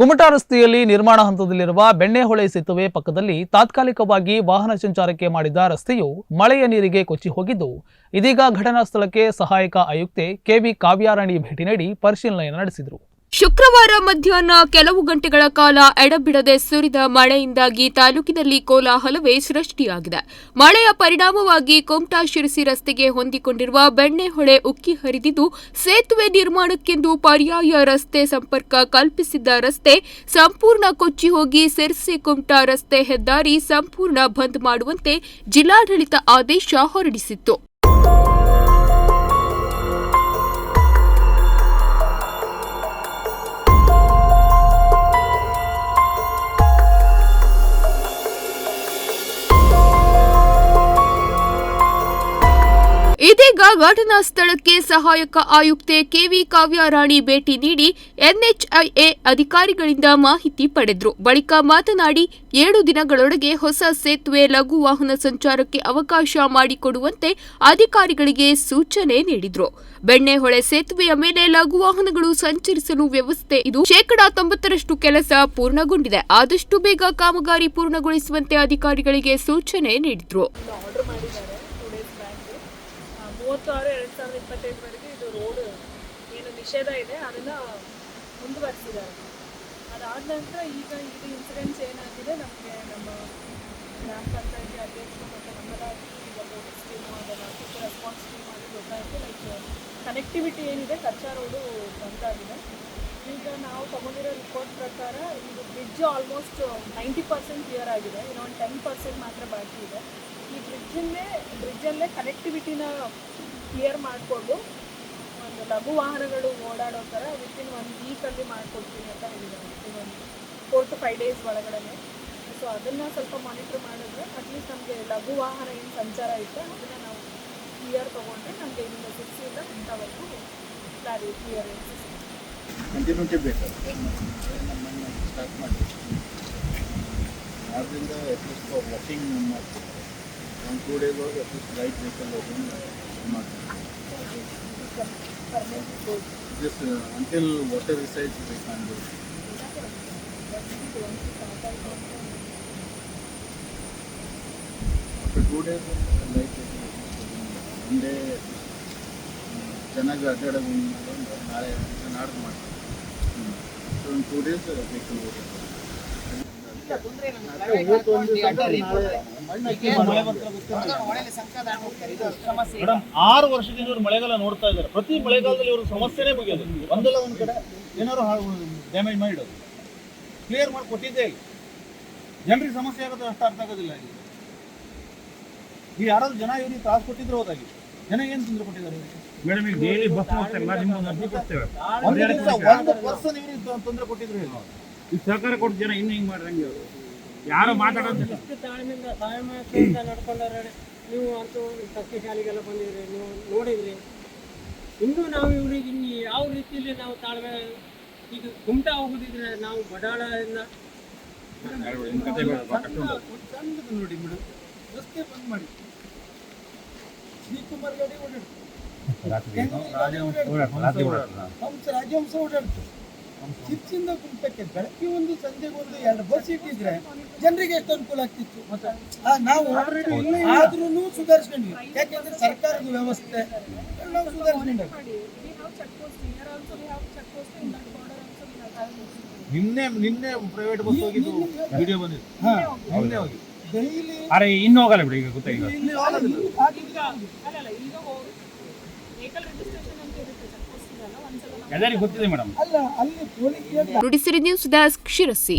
ಕುಮಟಾ ರಸ್ತೆಯಲ್ಲಿ ನಿರ್ಮಾಣ ಹಂತದಲ್ಲಿರುವ ಬೆಣ್ಣೆಹೊಳೆ ಸೇತುವೆ ಪಕ್ಕದಲ್ಲಿ ತಾತ್ಕಾಲಿಕವಾಗಿ ವಾಹನ ಸಂಚಾರಕ್ಕೆ ಮಾಡಿದ ರಸ್ತೆಯು ಮಳೆಯ ನೀರಿಗೆ ಕೊಚ್ಚಿ ಹೋಗಿದ್ದು, ಇದೀಗ ಘಟನಾ ಸ್ಥಳಕ್ಕೆ ಸಹಾಯಕ ಆಯುಕ್ತೆ ಕೆವಿ ಕಾವ್ಯಾರಾಣಿ ಭೇಟಿ ನೀಡಿ ಪರಿಶೀಲನೆ ನಡೆಸಿದರು. ಶುಕ್ರವಾರ ಮಧ್ಯಾಹ್ನ ಕೆಲವು ಗಂಟೆಗಳ ಕಾಲ ಎಡಬಿಡದೆ ಸುರಿದ ಮಳೆಯಿಂದಾಗಿ ತಾಲೂಕಿನಲ್ಲಿ ಕೋಲಾಹಲವೇ ಸೃಷ್ಟಿಯಾಗಿದೆ. ಮಳೆಯ ಪರಿಣಾಮವಾಗಿ ಕುಮಟಾ ಶಿರಸಿ ರಸ್ತೆಗೆ ಹೊಂದಿಕೊಂಡಿರುವ ಬೆಣ್ಣೆಹೊಳೆ ಉಕ್ಕಿ ಹರಿದಿದ್ದು ಸೇತುವೆ ನಿರ್ಮಾಣಕ್ಕೆಂದು ಪರ್ಯಾಯ ರಸ್ತೆ ಸಂಪರ್ಕ ಕಲ್ಪಿಸಿದ್ದ ರಸ್ತೆ ಸಂಪೂರ್ಣ ಕೊಚ್ಚಿ ಹೋಗಿ ಸಿರ್ಸಿ ಕುಮಟಾ ರಸ್ತೆ ಹೆದ್ದಾರಿ ಸಂಪೂರ್ಣ ಬಂದ್ ಮಾಡುವಂತೆ ಜಿಲ್ಲಾಡಳಿತ ಆದೇಶ ಹೊರಡಿಸಿತ್ತು. ಇದೀಗ ಘಟನಾ ಸ್ಥಳಕ್ಕೆ ಸಹಾಯಕ ಆಯುಕ್ತೆ ಕೆವಿ ಕಾವ್ಯಾರಾಣಿ ಭೇಟಿ ನೀಡಿ ಎನ್ಎಚ್ಐಎ ಅಧಿಕಾರಿಗಳಿಂದ ಮಾಹಿತಿ ಪಡೆದ್ರು. ಬಳಿಕ ಮಾತನಾಡಿ, ಏಳು ದಿನಗಳೊಳಗೆ ಹೊಸ ಸೇತುವೆ ಲಘು ವಾಹನ ಸಂಚಾರಕ್ಕೆ ಅವಕಾಶ ಮಾಡಿಕೊಡುವಂತೆ ಅಧಿಕಾರಿಗಳಿಗೆ ಸೂಚನೆ ನೀಡಿದರು. ಬೆಣ್ಣೆಹೊಳೆ ಸೇತುವೆಯ ಮೇಲೆ ಲಘು ವಾಹನಗಳು ಸಂಚರಿಸಲು ವ್ಯವಸ್ಥೆ ಇದು ಶೇಕಡಾ ತೊಂಬತ್ತರಷ್ಟು ಕೆಲಸ ಪೂರ್ಣಗೊಂಡಿದೆ. ಆದಷ್ಟು ಬೇಗ ಕಾಮಗಾರಿ ಪೂರ್ಣಗೊಳಿಸುವಂತೆ ಅಧಿಕಾರಿಗಳಿಗೆ ಸೂಚನೆ ನೀಡಿದ್ರು ಆರ್ಡರ್ ಮಾಡಿದ್ದಾರೆ ಟೂ ಡೇಸ್ ಬ್ಯಾಕ್ ಮೂವತ್ತು ಆರು ಎರಡು ಸಾವಿರದ ಇಪ್ಪತ್ತೈದರವರೆಗೆ ಇದು ರೋಡ್ ಏನು ನಿಷೇಧ ಇದೆ, ಅದನ್ನು ಮುಂದುವರಿಸಿದ್ದಾರೆ. ಅದಾದ ನಂತರ ಈಗ ಇದು ಇನ್ಸಿಡೆನ್ಸ್ ಏನಾಗಿದೆ, ನಮಗೆ ನಮ್ಮ ಗ್ರಾಮ ಪಂಚಾಯತಿ ಅಧ್ಯಕ್ಷರು ಮತ್ತು ಒಂದು ಸ್ಕೀಮು ಅದನ್ನು ಕ್ವಿಕ್ ರೆಸ್ಪಾನ್ಸ್ ಸ್ಕೀಮ್ ಆಗಿ ಗೊತ್ತಾಯಿತು ಲೈಕ್ ಕನೆಕ್ಟಿವಿಟಿ ಏನಿದೆ ಕಚ್ಚಾ ರೋಡು ಬಂದಾಗಿದೆ. ಈಗ ನಾವು ತಗೊಂಡಿರೋ ರಿಪೋರ್ಟ್ ಪ್ರಕಾರ ಇದು bridge almost ninety percent clear ಆಗಿದೆ, ಇನ್ನೊಂದು ಟೆನ್ ಪರ್ಸೆಂಟ್ ಮಾತ್ರ ಬಾಕಿ ಇದೆ. ಈ ಬ್ರಿಡ್ಜನ್ನೇ ಬ್ರಿಡ್ಜಲ್ಲೇ ಕನೆಕ್ಟಿವಿಟಿನ ಕ್ಲಿಯರ್ ಮಾಡಿಕೊಂಡು ಒಂದು ಲಘು ವಾಹನಗಳು ಓಡಾಡೋ ಥರ ವಿತಿನ್ ಒಂದು ವೀಕಲ್ಲಿ ಮಾಡಿಕೊಡ್ತೀನಿ ಅಂತ ಹೇಳಿದ್ದಾರೆ. Within four to five days ಒಳಗಡೆ ಸೊ ಅದನ್ನು ಸ್ವಲ್ಪ ಮಾನಿಟ್ರ್ ಮಾಡಿದ್ರೆ ಅಟ್ಲೀಸ್ಟ್ ನಮಗೆ ಲಘು ವಾಹನ ಏನು ಸಂಚಾರ ಇತ್ತು ಅದನ್ನು ನಾವು ಕ್ಲಿಯರ್ ತೊಗೊಂಡ್ರೆ ನಮಗೆ ಇಲ್ಲಿಂದ ಸಿಕ್ಸಿಂದ ಇಂಥವರೆಗೂ ಕ್ಲಾರಿ ಕ್ಲಿಯರ್ ಸ್ಟಾರ್ಟ್ ಮಾಡಿ. ಅದರಿಂದ ಅಟ್ಲೀಸ್ಟ್ ವಾಕಿಂಗ್ ಮಾಡ್ತೀವಿ. Two days at least light vehicle open until water recedes ಬೇಕು ಟೂ ಡೇಸ್ ಲೈಟ್ ಡೇ ಚೆನ್ನಾಗಿ ಅಡ್ಡಾಡೋದು ನಾಳೆ ನಾಡ್ದು ಮಾಡ್ತೀವಿ ಸೊ ಒಂದು ಟೂ ಡೇಸ್ ವೆಹಿಕಲ್ ಹೋಗುತ್ತೆ ಮೇಡಮ್ ಆರು ವರ್ಷದಿಂದ ಇವರು ಮಳೆಗಾಲ ನೋಡ್ತಾ ಇದ್ದಾರೆ. ಪ್ರತಿ ಮಳೆಗಾಲದಲ್ಲಿ ಇವರು ಸಮಸ್ಯೆನೇ ಬಗೆಯೋದು ಒಂದಲ್ಲ ಒಂದ್ ಕಡೆ ಏನಾದ್ರು ಡ್ಯಾಮೇಜ್ ಮಾಡಿಡೋದು. ಕ್ಲಿಯರ್ ಮಾಡಿ ಕೊಟ್ಟಿದ್ದೇ ಇಲ್ಲ. ಜನರಿಗೆ ಸಮಸ್ಯೆ ಆಗೋದು ಅಷ್ಟು ಅರ್ಥ ಆಗೋದಿಲ್ಲ ಇಲ್ಲಿ ಈಗ ಯಾರಾದ್ರೂ ಜನ ಇವ್ರಿಗೆ ತ್ರಾಸ ಕೊಟ್ಟಿದ್ರು ಹೋದಾಗಿ. ಜನ ಏನ್ ತೊಂದರೆ ಕೊಟ್ಟಿದ್ದಾರೆ? ಮೇಡಮ್ ಈಗ ಡೈಲಿ ಬಸ್ ನಿಮ್ಗೆ ಒಂದು ಅರ್ಜಿ ಕೊಡ್ತೇವೆ. ಒಂದು ಒಂದು ಪರ್ಸನ್ ಇವ್ರಿಗೆ ತೊಂದರೆ ಕೊಟ್ಟಿದ್ರು ಇಲ್ಲ ಈ ಸಹಕಾರ ಕೊಟ್ಟು ಜನ ಇನ್ನು ಹಿಂಗ್ ಮಾಡ್ರಂಗೆ ಅವರು. ಯಾರು ಮಾತಾಡೋದಿಲ್ಲ. ಇಷ್ಟು ತಾಳ್ಮೆಯಿಂದ ತಾಳ್ಮೆಯಿಂದ ನಡ್ಕೊಂಡಾರೆ ನೀವು ಅಂತೂ ಶಕ್ತಿಶಾಲಿಗೆಲ್ಲ ಬಂದಿದ್ರಿ ನೀವು ನೋಡಿದ್ರಿ. ಇನ್ನೂ ನಾವು ಇವ್ರಿಗೆ ಇನ್ನು ಯಾವ ರೀತಿಯಲ್ಲಿ ನಾವು ತಾಳ್ಮೆ ಈಗ ಗುಮ್ಟಾ ಹೋಗುದಿದ್ರೆ ನಾವು ಬಡಾಳದಿಂದ ಚಂದದ ನೋಡಿ ಮೇಡಮ್ ರಸ್ತೆ ಬಂದ್ ಮಾಡಿ ಶ್ರೀಕುಮಾರ್ ಗಾಡಿ ಓಡಾಡ್ತು ರಾಜವಂಶ ಓಡಾಡ್ತು ಚಿಚ್ಚಿಂದ ಕುಂಟಕ್ಕೆ ಬೆಳಗ್ಗೆ ಒಂದು ಸಂಜೆ ಒಂದು ಎರಡು ಬಸ್ ಇಟ್ಟಿದ್ರೆ ಜನರಿಗೆ ಎಷ್ಟು ಅನುಕೂಲ ಆಗ್ತಿತ್ತು. ನಾವು ಆದ್ರೂ ಸುಧಾರಿಸ್ಕೊಂಡ್ವಿ. ಯಾಕೆಂದ್ರೆ ಸರ್ಕಾರದ ವ್ಯವಸ್ಥೆ ನಾವು ಸುಧಾರಿಸ್ಕೊಂಡ್ವಿ ನಿನ್ನೆ ನಿನ್ನೆ ಪ್ರೈವೇಟ್ ಬಸ್ ಹೋಗಿದ್ದು ವಿಡಿಯೋ ಬಂದಿತ್ತು. ಹಾ. ನಿನ್ನೆ ಹೋಗಿ ಡೈಲಿ ಅರೆ ಇನ್ನು ಹೋಗಲ್ಲ ಬಿಡಿ ಈಗ ಗೊತ್ತಾಗ ಇಲ್ಲಿ ಆಗೋದಿಲ್ಲ ಅಲ್ಲ ಅಲ್ಲ ಈಗ ಹೋಗಿ ವೆಹಿಕಲ್ ರಿಜಿಸ್ಟ್ರೇಷನ್ ಅಂತ ಇರುತ್ತೆ ಚೆಕ್ ಪೋಸ್ಟ್ ಇದೆಲ್ಲ ಒಂದ್ಸಲ ನಾವು ಎಲ್ಲರಿಗೂ ಗೊತ್ತಿದೆ ಮೇಡಮ್. ಅಲ್ಲ ಅಲ್ಲಿ police Nudisiri news desk Sirsi